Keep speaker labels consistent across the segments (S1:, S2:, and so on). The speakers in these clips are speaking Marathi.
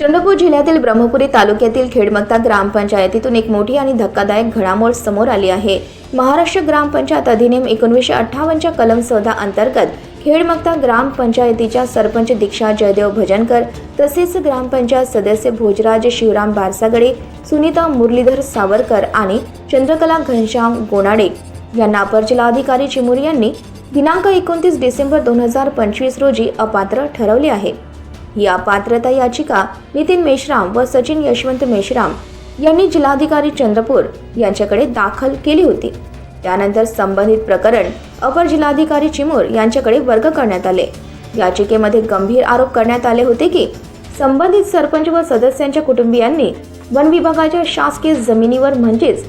S1: चंद्रपूर जिल्ह्यातील ब्रह्मपुरी तालुक्यातील खेडमक्ता ग्रामपंचायतीतून एक मोठी आणि धक्कादायक घडामोड समोर आली आहे. महाराष्ट्र ग्रामपंचायत अधिनियम एकोणीसशे अठ्ठावन्नच्या कलम चौदा अंतर्गत खेडमक्ता ग्रामपंचायतीच्या सरपंच दीक्षा जयदेव भजनकर तसेच ग्रामपंचायत सदस्य भोजराज शिवराम बारसागडे सुनीता मुरलीधर सावरकर आणि चंद्रकला घनश्याम गोनाडे यांना अपर जिल्हाधिकारी चिमुरी यांनी दिनांक एकोणतीस डिसेंबर दोन हजार पंचवीस रोजी अपात्र ठरवले आहे. या पात्रता याचिका नितीन मेश्राम व सचिन यशवंत मेश्राम यांनी जिल्हाधिकारी चंद्रपूर यांच्याकडे दाखल केली होती. त्यानंतर संबंधित प्रकरण अपर जिल्हाधिकारी चिमूर यांच्याकडे वर्ग करण्यात आले. याचिकेमध्ये गंभीर आरोप करण्यात आले होते की संबंधित सरपंच व सदस्यांच्या कुटुंबियांनी वन विभागाच्या शासकीय जमिनीवर म्हणजेच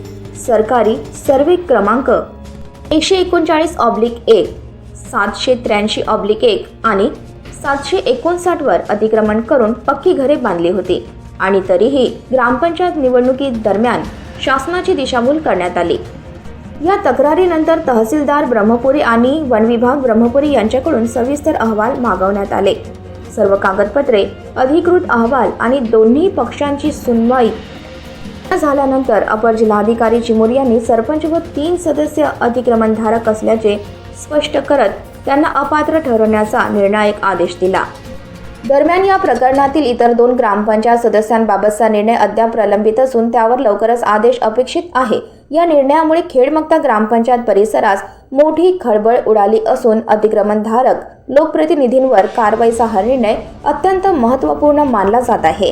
S1: सरकारी सर्वे क्रमांक एकशे एकोणचाळीस ऑब्लिक एक सातशे त्र्याऐंशी ऑब्लिक एक आणि सातशे एकोणसाठवर अतिक्रमण करून पक्की घरे बांधली होती. आणि तरीही ग्रामपंचायत निवडणुकी दरम्यान शासनाची दिशाभूल करण्यात आली. या तक्रारीनंतर तहसीलदार ब्रह्मपुरी आणि वन विभाग ब्रह्मपुरी यांच्याकडून सविस्तर अहवाल मागवण्यात आले. सर्व कागदपत्रे अधिकृत अहवाल आणि दोन्ही पक्षांची सुनवाई झाल्यानंतर अपर जिल्हाधिकारी चिमूर यांनी सरपंच व तीन सदस्य अतिक्रमणधारक असल्याचे स्पष्ट करत त्यांना अपात्र ठरवण्याचा निर्णायक आदेश दिला. दरम्यान या प्रकरणातील इतर दोन ग्रामपंचायत सदस्यांबाबतचा निर्णय अद्याप प्रलंबित असून त्यावर लवकरच आदेश अपेक्षित आहे. या निर्णयामुळे खेडमक्ता ग्रामपंचायत परिसरास मोठी खळबळ उडाली असून अतिक्रमणधारक लोकप्रतिनिधींवर कारवाईचा हा निर्णय अत्यंत महत्त्वपूर्ण मानला जात आहे.